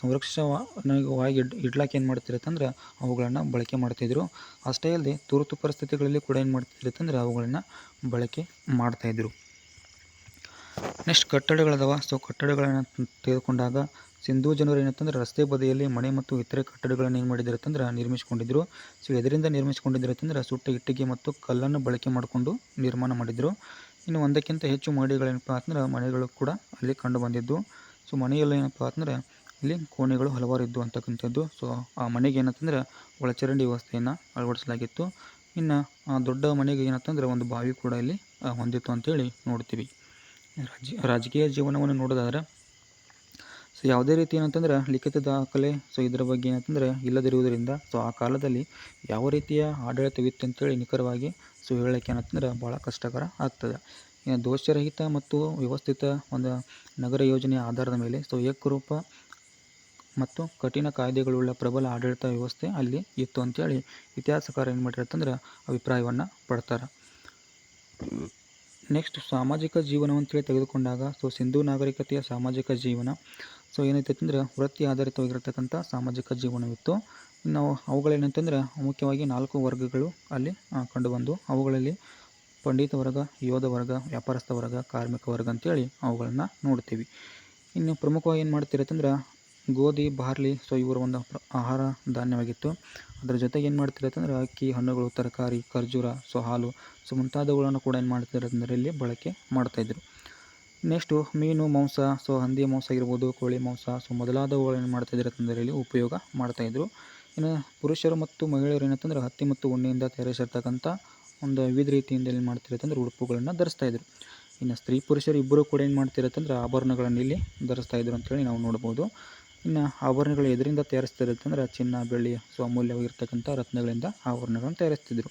ಸಂರಕ್ಷವಾಗಿ ಇಡ್, ಇಡ್ಲಾಕೆ ಏನು ಮಾಡ್ತಿರುತ್ತಂದ್ರೆ, ಅವುಗಳನ್ನು ಬಳಕೆ ಮಾಡ್ತಿದ್ರು. ಅಷ್ಟೇ ಅಲ್ಲದೆ, ತುರ್ತು ಪರಿಸ್ಥಿತಿಗಳಲ್ಲಿ ಕೂಡ ಏನು ಮಾಡ್ತಿದ್ರು ಅಂತಂದ್ರೆ ಅವುಗಳನ್ನು ಬಳಕೆ ಮಾಡ್ತಾಯಿದ್ರು ನೆಕ್ಸ್ಟ್ ಕಟ್ಟಡಗಳದಾವ. ಸೊ ಕಟ್ಟಡಗಳನ್ನು ತೆಗೆದುಕೊಂಡಾಗ ಸಿಂಧೂ ಜನರು ಏನಂತಂದ್ರೆ ರಸ್ತೆ ಬದಿಯಲ್ಲಿ ಮನೆ ಮತ್ತು ಇತರೆ ಕಟ್ಟಡಗಳನ್ನು ಏನು ಮಾಡಿದಿರತ್ತಂದ್ರೆ ಅಂತಂದ್ರೆ ನಿರ್ಮಿಸಿಕೊಂಡಿದ್ರು. ಸೊ ಇದರಿಂದ ನಿರ್ಮಿಸಿಕೊಂಡಿದ್ದಿರತ್ತಂದ್ರೆ ಸುಟ್ಟ ಇಟ್ಟಿಗೆ ಮತ್ತು ಕಲ್ಲನ್ನು ಬಳಕೆ ಮಾಡಿಕೊಂಡು ನಿರ್ಮಾಣ ಮಾಡಿದರು. ಇನ್ನು ಒಂದಕ್ಕಿಂತ ಹೆಚ್ಚು ಮಹಡಿಗಳೇನಪ್ಪ ಅಂತಂದ್ರೆ ಮನೆಗಳು ಕೂಡ ಅಲ್ಲಿ ಕಂಡು ಬಂದಿದ್ದು. ಸೊ ಮನೆಯಲ್ಲಿ ಏನಪ್ಪ ಅಂತಂದ್ರೆ ಇಲ್ಲಿ ಕೋಣೆಗಳು ಹಲವಾರು ಇದ್ದು ಅಂತಕ್ಕಂಥದ್ದು. ಸೊ ಆ ಮನೆಗೆ ಏನಂತಂದ್ರೆ ಒಳಚರಂಡಿ ವ್ಯವಸ್ಥೆಯನ್ನು ಅಳವಡಿಸಲಾಗಿತ್ತು. ಇನ್ನು, ಆ ದೊಡ್ಡ ಮನೆಗೆ ಏನಂತಂದ್ರೆ ಒಂದು ಬಾವಿ ಕೂಡ ಇಲ್ಲಿ ಹೊಂದಿತ್ತು ಅಂತೇಳಿ ನೋಡ್ತೀವಿ. ರಾಜ, ರಾಜಕೀಯ ಜೀವನವನ್ನು ನೋಡೋದಾದ್ರೆ ಸೊ ಯಾವುದೇ ರೀತಿ ಏನಂತಂದ್ರೆ ಲಿಖಿತ ದಾಖಲೆ ಸೊ ಇದರ ಬಗ್ಗೆ ಏನಂತಂದ್ರೆ ಇಲ್ಲದಿರುವುದರಿಂದ ಸೊ ಆ ಕಾಲದಲ್ಲಿ ಯಾವ ರೀತಿಯ ಆಡಳಿತವಿತ್ತು ಅಂತೇಳಿ ನಿಖರವಾಗಿ ಸೊ ಹೇಳಕ್ಕೆ ಏನಂತಂದ್ರೆ ಭಾಳ ಕಷ್ಟಕರ ಆಗ್ತದೆ. ದೋಷರಹಿತ ಮತ್ತು ವ್ಯವಸ್ಥಿತ ಒಂದು ನಗರ ಯೋಜನೆಯ ಆಧಾರದ ಮೇಲೆ ಸೊ ಏಕರೂಪ ಮತ್ತು ಕಠಿಣ ಕಾಯ್ದೆಗಳುಳ್ಳ ಪ್ರಬಲ ಆಡಳಿತ ವ್ಯವಸ್ಥೆ ಅಲ್ಲಿ ಇತ್ತು ಅಂತೇಳಿ ಇತಿಹಾಸಕಾರ ಏನು ಮಾಡಿರ್ತಂದ್ರೆ ಅಭಿಪ್ರಾಯವನ್ನು ಪಡ್ತಾರೆ. ನೆಕ್ಸ್ಟ್ ಸಾಮಾಜಿಕ ಜೀವನ ಅಂತೇಳಿ ತೆಗೆದುಕೊಂಡಾಗ ಸೊ ಸಿಂಧೂ ನಾಗರಿಕತೆಯ ಸಾಮಾಜಿಕ ಜೀವನ ಸೊ ಏನೈತೆ ಅಂದ್ರೆ ವೃತ್ತಿ ಆಧಾರಿತವಾಗಿರತಕ್ಕಂಥ ಸಾಮಾಜಿಕ ಜೀವನವಿತ್ತು. ಇನ್ನು ಅವುಗಳೇನಂತಂದ್ರೆ ಮುಖ್ಯವಾಗಿ ನಾಲ್ಕು ವರ್ಗಗಳು ಅಲ್ಲಿ ಕಂಡುಬಂದು. ಅವುಗಳಲ್ಲಿ ಪಂಡಿತ ವರ್ಗ, ಯೋಧ ವರ್ಗ, ವ್ಯಾಪಾರಸ್ಥ ವರ್ಗ, ಕಾರ್ಮಿಕ ವರ್ಗ ಅಂತೇಳಿ ಅವುಗಳನ್ನು ನೋಡ್ತೀವಿ. ಇನ್ನು ಪ್ರಮುಖವಾಗಿ ಏನು ಮಾಡ್ತಿರತ್ತಂದ್ರೆ ಗೋಧಿ, ಬಾರ್ಲಿ, ಸೊ ಇವರ ಒಂದು ಆಹಾರ ಧಾನ್ಯವಾಗಿತ್ತು. ಅದರ ಜೊತೆಗೆ ಏನು ಮಾಡ್ತಿರತ್ತಂದ್ರೆ ಅಕ್ಕಿ, ಹಣ್ಣುಗಳು, ತರಕಾರಿ, ಖರ್ಜೂರ, ಸೊ ಹಾಲು, ಸೊ ಮುಂತಾದವುಗಳನ್ನು ಕೂಡ ಏನು ಮಾಡ್ತಿರತ್ತಂದ್ರೆ ಇಲ್ಲಿ ಬಳಕೆ ಮಾಡ್ತಾಯಿದ್ರು ನೆಕ್ಸ್ಟು ಮೀನು, ಮಾಂಸ, ಸೊ ಹಂದಿ ಮಾಂಸ ಆಗಿರ್ಬೋದು ಕೋಳಿ ಮಾಂಸ, ಸೊ ಮೊದಲಾದವುಗಳು ಏನು ಮಾಡ್ತಾಯಿದ್ರು ಅಂತಂದರೆ ಇಲ್ಲಿ ಉಪಯೋಗ ಮಾಡ್ತಾಯಿದ್ರು ಇನ್ನು ಪುರುಷರು ಮತ್ತು ಮಹಿಳೆಯರು ಏನಂತಂದ್ರೆ ಹತ್ತಿ ಮತ್ತು ಉಣ್ಣೆಯಿಂದ ತಯಾರಿಸಿರ್ತಕ್ಕಂಥ ಒಂದು ವಿವಿಧ ರೀತಿಯಿಂದ ಏನು ಮಾಡ್ತಿರತ್ತಂದ್ರೆ ಉಡುಪುಗಳನ್ನು ಧರಿಸ್ತಾಯಿದ್ರು ಇನ್ನು ಸ್ತ್ರೀ ಪುರುಷರು ಇಬ್ಬರು ಕೂಡ ಏನು ಮಾಡ್ತಿರತ್ತಂದ್ರೆ ಆಭರಣಗಳನ್ನು ಇಲ್ಲಿ ಧರಿಸ್ತಾ ಇದ್ರು ಅಂತೇಳಿ ನಾವು ನೋಡ್ಬೋದು. ಇನ್ನು ಆಭರಣಗಳು ಎದರಿಂದ ತಯಾರಿಸ್ತಿರತ್ತಂದ್ರೆ ಚಿನ್ನ, ಬೆಳ್ಳಿ, ಸೊ ಅಮೂಲ್ಯವಾಗಿರ್ತಕ್ಕಂಥ ರತ್ನಗಳಿಂದ ಆಭರಣಗಳನ್ನು ತಯಾರಿಸ್ತಿದ್ರು.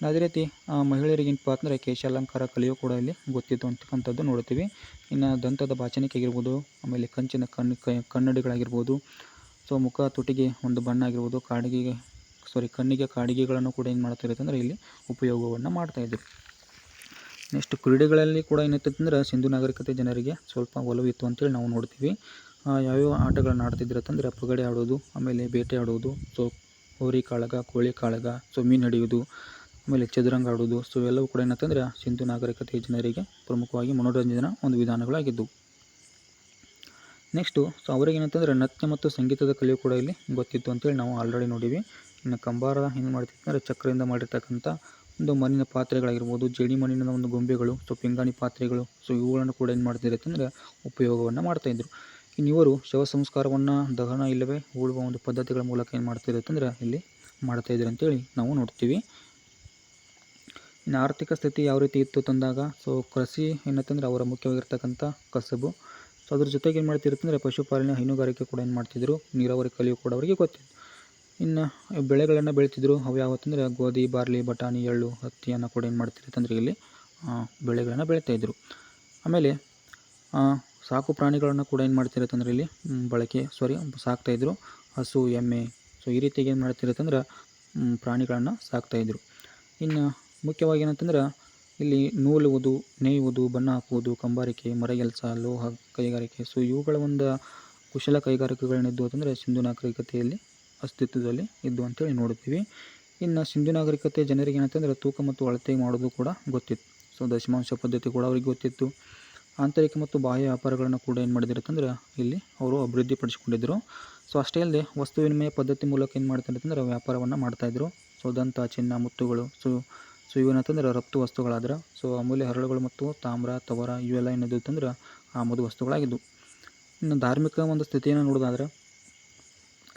ಅದೇ ರೀತಿ ಆ, ಮಹಿಳೆಯರಿಗೆ ಅಂತಂದ್ರೆ ಅಂದರೆ ಕೇಶಾಲಂಕಾರ ಕಲೆಯು ಕೂಡ ಇಲ್ಲಿ ಗೊತ್ತಿತ್ತು ಅಂತಕ್ಕಂಥದ್ದು ನೋಡ್ತೀವಿ ಇನ್ನು ದಂತದ ಬಾಚಣಿಕೆ ಆಗಿರ್ಬೋದು ಆಮೇಲೆ ಕಂಚಿನ ಕಣ್ಣು ಕನ್ನಡಿಗಳಾಗಿರ್ಬೋದು ಸೊ ಮುಖ ತುಟಿಗೆ ಒಂದು ಬಣ್ಣ ಆಗಿರ್ಬೋದು ಕಾಡಿಗೆಗೆ ಸಾರಿ ಕಣ್ಣಿಗೆ ಕಾಡಿಗೆಗಳನ್ನು ಕೂಡ ಏನು ಮಾಡ್ತಿರುತ್ತೆ ಇಲ್ಲಿ ಉಪಯೋಗವನ್ನು ಮಾಡ್ತಾಯಿದ್ರು ನೆಕ್ಸ್ಟ್ ಕ್ರೀಡೆಗಳಲ್ಲಿ ಕೂಡ ಏನಿರ್ತಂದ್ರೆ ಸಿಂಧು ನಾಗರಿಕತೆ ಜನರಿಗೆ ಸ್ವಲ್ಪ ಒಲವಿತ್ತು ಅಂತೇಳಿ ನಾವು ನೋಡ್ತೀವಿ. ಯಾವ್ಯಾವ ಆಟಗಳನ್ನು ಆಡ್ತಿದ್ರು ಅಂತಂದ್ರೆ ಪಗಡೆ ಆಡೋದು ಆಮೇಲೆ ಬೇಟೆ ಆಡೋದು ಸೊ ಹೋರಿ ಕಾಳಗ ಕೋಳಿ ಕಾಳಗ ಸೊ ಮೀನು ಹಿಡಿಯೋದು ಆಮೇಲೆ ಚದುರಂಗ ಆಡೋದು ಸೊ ಇವೆಲ್ಲವೂ ಕೂಡ ಏನಂತಂದ್ರೆ ಸಿಂಧು ನಾಗರಿಕತೆ ಜನರಿಗೆ ಪ್ರಮುಖವಾಗಿ ಮನೋರಂಜನ ಒಂದು ವಿಧಾನಗಳಾಗಿದ್ದವು ನೆಕ್ಸ್ಟು ಸೊ ಅವರಿಗೇನಂತಂದರೆ ನೃತ್ಯ ಮತ್ತು ಸಂಗೀತದ ಕಲೆಯು ಕೂಡ ಇಲ್ಲಿ ಗೊತ್ತಿತ್ತು ಅಂತೇಳಿ ನಾವು ಆಲ್ರೆಡಿ ನೋಡೀವಿ ಇನ್ನು ಕಂಬಾರ ಏನು ಮಾಡ್ತಿತ್ತು ಅಂದರೆ ಚಕ್ರದಿಂದ ಮಾಡಿರ್ತಕ್ಕಂಥ ಒಂದು ಮಣ್ಣಿನ ಪಾತ್ರೆಗಳಾಗಿರ್ಬೋದು, ಜೇಡಿ ಮಣ್ಣಿನ ಒಂದು ಗೊಂಬೆಗಳು, ಸೊ ಪಿಂಗಾಣಿ ಪಾತ್ರೆಗಳು, ಸೊ ಇವುಗಳನ್ನು ಕೂಡ ಏನು ಮಾಡ್ತಿದ್ರೆ ಅಂತಂದರೆ ಉಪಯೋಗವನ್ನು ಮಾಡ್ತಾಯಿದ್ರು ಇನ್ನು ಇವರು ಶವ ಸಂಸ್ಕಾರವನ್ನು ದಹನ ಇಲ್ಲವೇ ಹೂಳುವ ಒಂದು ಪದ್ಧತಿಗಳ ಮೂಲಕ ಏನು ಮಾಡ್ತಿರುತ್ತೆ ಅಂತಂದ್ರೆ ಇಲ್ಲಿ ಮಾಡ್ತಾಯಿದ್ರು ಅಂತೇಳಿ ನಾವು ನೋಡ್ತೀವಿ. ಇನ್ನು ಆರ್ಥಿಕ ಸ್ಥಿತಿ ಯಾವ ರೀತಿ ಇತ್ತು ತಂದಾಗ? ಸೊ ಕೃಷಿ ಏನಂತಂದ್ರೆ ಅವರ ಮುಖ್ಯವಾಗಿರ್ತಕ್ಕಂಥ ಕಸಬು. ಸೊ ಅದ್ರ ಜೊತೆಗೆ ಏನು ಮಾಡ್ತಿರುತ್ತಂದರೆ ಪಶುಪಾಲನೆ ಹೈನುಗಾರಿಕೆ ಕೂಡ ಏನು ಮಾಡ್ತಿದ್ರು? ನೀರಾವರಿ, ಕಲಿಯು ಕೂಡ ಅವರಿಗೆ ಗೊತ್ತಿತ್ತು. ಇನ್ನು ಬೆಳೆಗಳನ್ನು ಬೆಳೀತಿದ್ರು. ಅವು ಯಾವತ್ತಂದರೆ ಗೋಧಿ, ಬಾರ್ಲಿ, ಬಟಾಣಿ, ಎಳ್ಳು ಹತ್ತಿಯನ್ನು ಕೂಡ ಏನು ಮಾಡ್ತಿರುತ್ತಂದರೆ ಇಲ್ಲಿ ಬೆಳೆಗಳನ್ನು ಬೆಳೀತಾಯಿದ್ರು ಆಮೇಲೆ ಸಾಕು ಪ್ರಾಣಿಗಳನ್ನು ಕೂಡ ಏನು ಮಾಡ್ತಿರುತ್ತಂದ್ರೆ ಇಲ್ಲಿ ಬಳಕೆ ಸಾರಿ ಸಾಕ್ತಾಯಿದ್ರು ಹಸು, ಎಮ್ಮೆ ಸೊ ಈ ರೀತಿಯಾಗಿ ಏನು ಮಾಡ್ತಿರುತ್ತಂದ್ರೆ ಪ್ರಾಣಿಗಳನ್ನು ಸಾಕ್ತಾಯಿದ್ರು ಇನ್ನು ಮುಖ್ಯವಾಗಿ ಏನಂತಂದ್ರೆ ಇಲ್ಲಿ ನೂಲುವುದು, ನೇಯುವುದು, ಬಣ್ಣ ಹಾಕುವುದು, ಕಂಬಾರಿಕೆ, ಮರಗೆಲಸ, ಲೋಹ ಕೈಗಾರಿಕೆ. ಸೊ ಇವುಗಳ ಒಂದು ಕುಶಲ ಕೈಗಾರಿಕೆಗಳನ್ನಿದ್ದು ಅಂತಂದರೆ ಸಿಂಧು ನಾಗರಿಕತೆಯಲ್ಲಿ ಅಸ್ತಿತ್ವದಲ್ಲಿ ಇದ್ದು ಅಂತೇಳಿ ನೋಡುತ್ತೀವಿ. ಇನ್ನು ಸಿಂಧು ನಾಗರಿಕತೆ ಜನರಿಗೆ ಏನಂತಂದರೆ ತೂಕ ಮತ್ತು ಅಳತೆ ಮಾಡೋದು ಕೂಡ ಗೊತ್ತಿತ್ತು. ಸೊ ದಶಮಾಂಶ ಪದ್ಧತಿ ಕೂಡ ಅವ್ರಿಗೆ ಗೊತ್ತಿತ್ತು. ಆಂತರಿಕ ಮತ್ತು ಬಾಹ್ಯ ವ್ಯಾಪಾರಗಳನ್ನು ಕೂಡ ಏನು ಮಾಡಿದಿರುತ್ತಂದ್ರೆ ಇಲ್ಲಿ ಅವರು ಅಭಿವೃದ್ಧಿಪಡಿಸಿಕೊಂಡಿದ್ದರು ಸೊ ಅಷ್ಟೇ ಅಲ್ಲದೆ ವಸ್ತು ವಿನಿಮಯ ಪದ್ಧತಿ ಮೂಲಕ ಏನು ಮಾಡ್ತಾರೆ ಅಂತಂದ್ರೆ ವ್ಯಾಪಾರವನ್ನು ಮಾಡ್ತಾಯಿದ್ರು ಸೊ ದಂತ, ಚಿನ್ನ, ಮುತ್ತುಗಳು. ಸೊ ಸೊ ಇವೇನಂತಂದ್ರೆ ರಫ್ತು ವಸ್ತುಗಳಾದ್ರೆ. ಸೊ ಅಮೂಲ್ಯ ಹರಳುಗಳು ಮತ್ತು ತಾಮ್ರ, ತವರ ಇವೆಲ್ಲ ಏನಿದ್ದು ಅಂತಂದ್ರೆ ಆಮದು ವಸ್ತುಗಳಾಗಿದ್ದವು ಇನ್ನು ಧಾರ್ಮಿಕ ಒಂದು ಸ್ಥಿತಿಯನ್ನು ನೋಡೋದಾದ್ರೆ,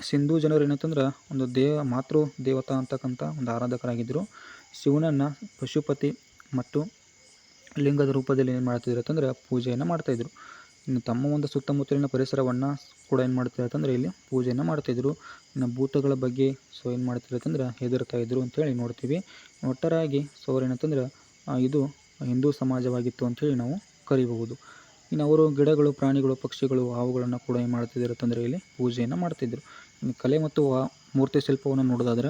ಸಿಂಧೂ ಜನರು ಏನಂತಂದ್ರೆ ಒಂದು ದೇವ, ಮಾತೃ ದೇವತಾ ಅಂತಕ್ಕಂಥ ಒಂದು ಆರಾಧಕರಾಗಿದ್ದರು ಶಿವನನ್ನು ಪಶುಪತಿ ಮತ್ತು ಲಿಂಗದ ರೂಪದಲ್ಲಿ ಏನು ಮಾಡ್ತಿದ್ರು ಅಂತಂದ್ರೆ ಪೂಜೆಯನ್ನು ಮಾಡ್ತಾಯಿದ್ರು ಇನ್ನು ತಮ್ಮ ಒಂದು ಸುತ್ತಮುತ್ತಲಿನ ಪರಿಸರವನ್ನು ಕೂಡ ಏನು ಮಾಡ್ತಿದ್ರು ಅಂತಂದರೆ ಇಲ್ಲಿ ಪೂಜೆಯನ್ನು ಮಾಡ್ತಾಯಿದ್ರು ಇನ್ನು ಭೂತಗಳ ಬಗ್ಗೆ ಸೊ ಏನು ಮಾಡ್ತಿದ್ರು ಅಂತಂದ್ರೆ ಹೆದರ್ತಾ ಇದ್ರು ಅಂತೇಳಿ ನೋಡ್ತೀವಿ. ಒಟ್ಟಾರೆಯಾಗಿ ಸೊ ಅವ್ರು ಏನಂತಂದ್ರೆ ಇದು ಹಿಂದೂ ಸಮಾಜವಾಗಿತ್ತು ಅಂತೇಳಿ ನಾವು ಕರೀಬಹುದು. ಇನ್ನು ಅವರು ಗಿಡಗಳು, ಪ್ರಾಣಿಗಳು, ಪಕ್ಷಿಗಳು, ಹಾವುಗಳನ್ನು ಕೂಡ ಏನು ಮಾಡ್ತಿದ್ರು ಅಂತಂದರೆ ಇಲ್ಲಿ ಪೂಜೆಯನ್ನು ಮಾಡ್ತಿದ್ರು ಇನ್ನು ಕಲೆ ಮತ್ತು ಮೂರ್ತಿ ಶಿಲ್ಪವನ್ನು ನೋಡೋದಾದ್ರೆ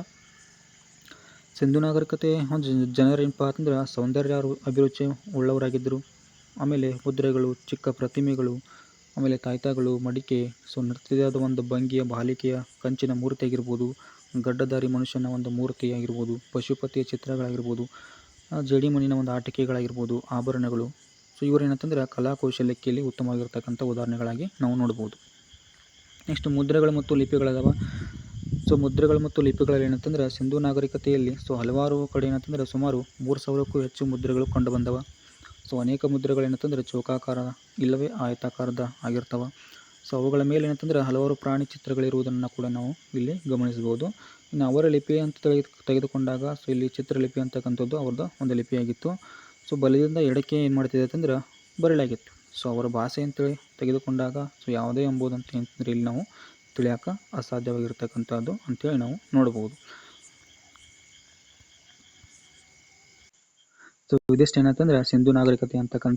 ಸಿಂಧು ನಾಗರಿಕತೆ ಒಂದು ಜನರೇನಪ್ಪ ಅಂತಂದ್ರೆ ಸೌಂದರ್ಯ ಅಭಿರುಚಿ ಉಳ್ಳವರಾಗಿದ್ದರು ಆಮೇಲೆ ಮುದ್ರೆಗಳು ಚಿಕ್ಕ ಪ್ರತಿಮೆಗಳು, ಆಮೇಲೆ ತಾಯ್ತಾಗಳು, ಮಡಿಕೆ. ಸೊ ನೃತ್ಯದ ಒಂದು ಭಂಗಿಯ ಬಾಲಿಕೆಯ ಕಂಚಿನ ಮೂರ್ತಿ ಆಗಿರ್ಬೋದು ಗಡ್ಡಧಾರಿ ಮನುಷ್ಯನ ಒಂದು ಮೂರ್ತಿ ಆಗಿರ್ಬೋದು, ಪಶುಪತಿಯ ಚಿತ್ರಗಳಾಗಿರ್ಬೋದು ಜೇಡಿ ಜೇಡಿಮಣ್ಣಿನ ಒಂದು ಆಟಿಕೆಗಳಾಗಿರ್ಬೋದು, ಆಭರಣಗಳು. ಸೊ ಇವರು ಏನಂತಂದ್ರೆ ಕಲಾ ಕೌಶಲ್ಯಕ್ಕೆ ಇಲ್ಲಿ ಉತ್ತಮವಾಗಿರ್ತಕ್ಕಂಥ ಉದಾಹರಣೆಗಳಾಗಿ ನಾವು ನೋಡ್ಬೋದು. ನೆಕ್ಸ್ಟ್ ಮುದ್ರೆಗಳು ಮತ್ತು ಲಿಪಿಗಳದಾವ. ಸೊ ಮುದ್ರೆಗಳು ಮತ್ತು ಲಿಪಿಗಳಲ್ಲಿ ಏನಂತಂದ್ರೆ ಸಿಂಧೂ ನಾಗರಿಕತೆಯಲ್ಲಿ ಸೊ ಹಲವಾರು ಕಡೆ ಏನಂತಂದ್ರೆ ಸುಮಾರು ಮೂರು ಸಾವಿರಕ್ಕೂ ಹೆಚ್ಚು ಮುದ್ರೆಗಳು ಕಂಡು ಬಂದವ. ಸೊ ಅನೇಕ ಮುದ್ರೆಗಳು ಏನಂತಂದ್ರೆ ಚೌಕಾಕಾರ ಇಲ್ಲವೇ ಆಯತಾಕಾರದ ಆಗಿರ್ತವೆ. ಸೊ ಅವುಗಳ ಮೇಲೆ ಏನಂತಂದ್ರೆ ಹಲವಾರು ಪ್ರಾಣಿ ಚಿತ್ರಗಳಿರುವುದನ್ನು ಕೂಡ ನಾವು ಇಲ್ಲಿ ಗಮನಿಸಬಹುದು. ಇನ್ನು ಅವರ ಲಿಪಿ ಅಂತ ತೆಗೆದು, ತೆಗೆದುಕೊಂಡಾಗ ಸೊ ಇಲ್ಲಿ ಚಿತ್ರಲಿಪಿ ಅಂತಕ್ಕಂಥದ್ದು ಅವ್ರದ್ದು ಒಂದು ಲಿಪಿಯಾಗಿತ್ತು. ಸೊ ಬಲದಿಂದ ಎಡಕ್ಕೆ ಏನು ಮಾಡ್ತಿದೆ ಅಂತಂದ್ರೆ ಬರಲಾಗಿತ್ತು ಸೊ ಅವರ ಭಾಷೆ ಅಂತೇಳಿ ತೆಗೆದುಕೊಂಡಾಗ ಸೊ ಯಾವುದೇ ಎಂಬುದು ಅಂತ ಇಲ್ಲಿ ನಾವು ತಿಳಿಯೋಕೆ ಅಸಾಧ್ಯವಾಗಿರ್ತಕ್ಕಂಥದ್ದು ಅಂತೇಳಿ ನಾವು ನೋಡ್ಬೋದು ಸೊ ಇದಿಷ್ಟು ಏನಂತಂದ್ರೆ ಸಿಂಧು ನಾಗರಿಕತೆ ಅಂತಕ್ಕಂಥ